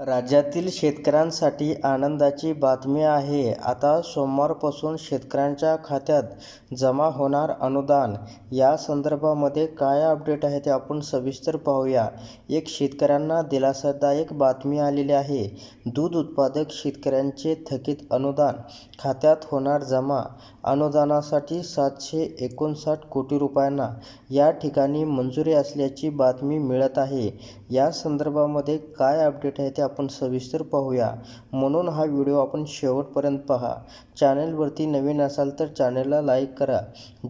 राज्यातील शेतकऱ्यांसाठी आनंदाची बातमी आहे. आता सोमवारपासून शेतकऱ्यांच्या खात्यात जमा होणार अनुदान. या संदर्भामध्ये काय अपडेट आहे ते आपण सविस्तर पाहूया. एक शेतकऱ्यांना दिलासादायक बातमी आलेली आहे. दूध उत्पादक शेतकऱ्यांचे थकीत अनुदान. खात्यात होणार जमा. अनुदानासाठी सातशे एकोणसाठ कोटी रुपयांना या ठिकाणी मंजुरी असल्याची बातमी मिळत आहे. या संदर्भामध्ये काय अपडेट आहे ते आपण सविस्तर पाहूया. म्हणून हा व्हिडिओ आपण शेवटपर्यंत पहा. चॅनेलवरती नवीन असाल तर चॅनेलला लाईक करा.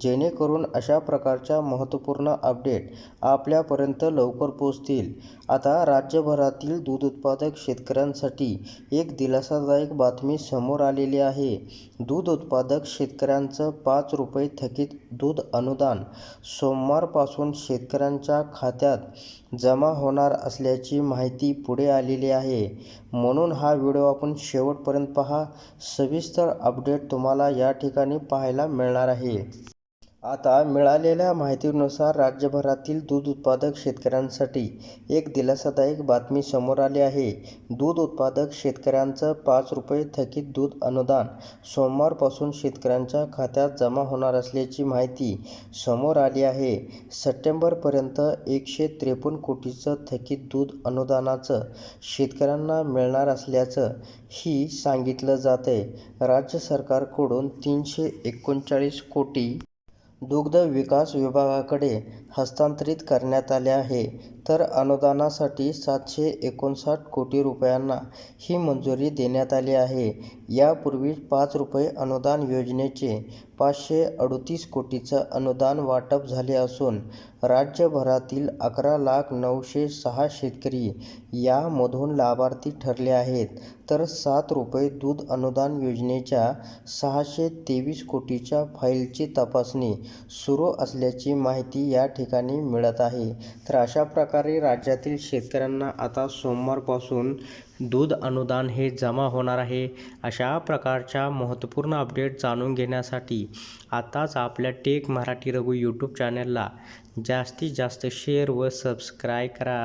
जेणेकरून अशा प्रकारच्या महत्त्वपूर्ण अपडेट आपल्यापर्यंत लवकर पोचतील आता राज्यभरातील दूध उत्पादक शेतकऱ्यांसाठी एक दिलासादायक बातमी समोर आलेली आहे. दूध उत्पादक शेतकऱ्यांचं पाच रुपये थकीत दूध अनुदान सोमवारपासून शेतकऱ्यांच्या खात्यात जमा होणार असल्याची माहिती पुढे आलेली आहे. आहे. म्हणून हा व्हिडिओ आपण शेवटपर्यंत पहा. सविस्तर अपडेट तुम्हाला या ठिकाणी पाहायला मिळणार आहे. आता मिळालेल्या माहितीनुसार राज्यभरातील दूध उत्पादक शेतकऱ्यांसाठी एक दिलासादायक बातमी समोर आली आहे. दूध उत्पादक शेतकऱ्यांचं पाच रुपये थकीत दूध अनुदान सोमवारपासून शेतकऱ्यांच्या खात्यात जमा होणार असल्याची माहिती समोर आली आहे. सप्टेंबरपर्यंत एकशे त्रेपन्न कोटीचं थकीत दूध अनुदानाचं शेतकऱ्यांना मिळणार असल्याचं ही सांगितलं जातंय. राज्य सरकारकडून तीनशे एकोणचाळीस कोटी दुग्ध विकास विभागाकडे हस्तांतरित करण्यात आले आहे. तर अनुदानासाठी सातशे एकोणसाठ कोटी रुपयांना ही मंजुरी देण्यात आली आहे. यापूर्वी पाच रुपये अनुदान योजनेचे पाचशे अडतीस कोटीचं अनुदान वाटप झाले असून राज्यभरातील अकरा लाख नऊशे सहा शेतकरी यामधून लाभार्थी ठरले आहेत. तर सात रुपये दूध अनुदान योजनेच्या सहाशे तेवीस कोटीच्या फाईलची तपासणी सुरू असल्याची माहिती या ठिकाणी मिळत आहे. तर अशा प्रकारे राज्यातील शेतकऱ्यांना आता सोमवारपासून दूध अनुदान हे जमा होणार आहे. अशा प्रकारच्या महत्त्वपूर्ण अपडेट जाणून घेण्यासाठी आताच आपल्या टेक मराठी रघु यूट्यूब चॅनलला जास्तीत जास्त शेअर व सबस्क्राईब करा.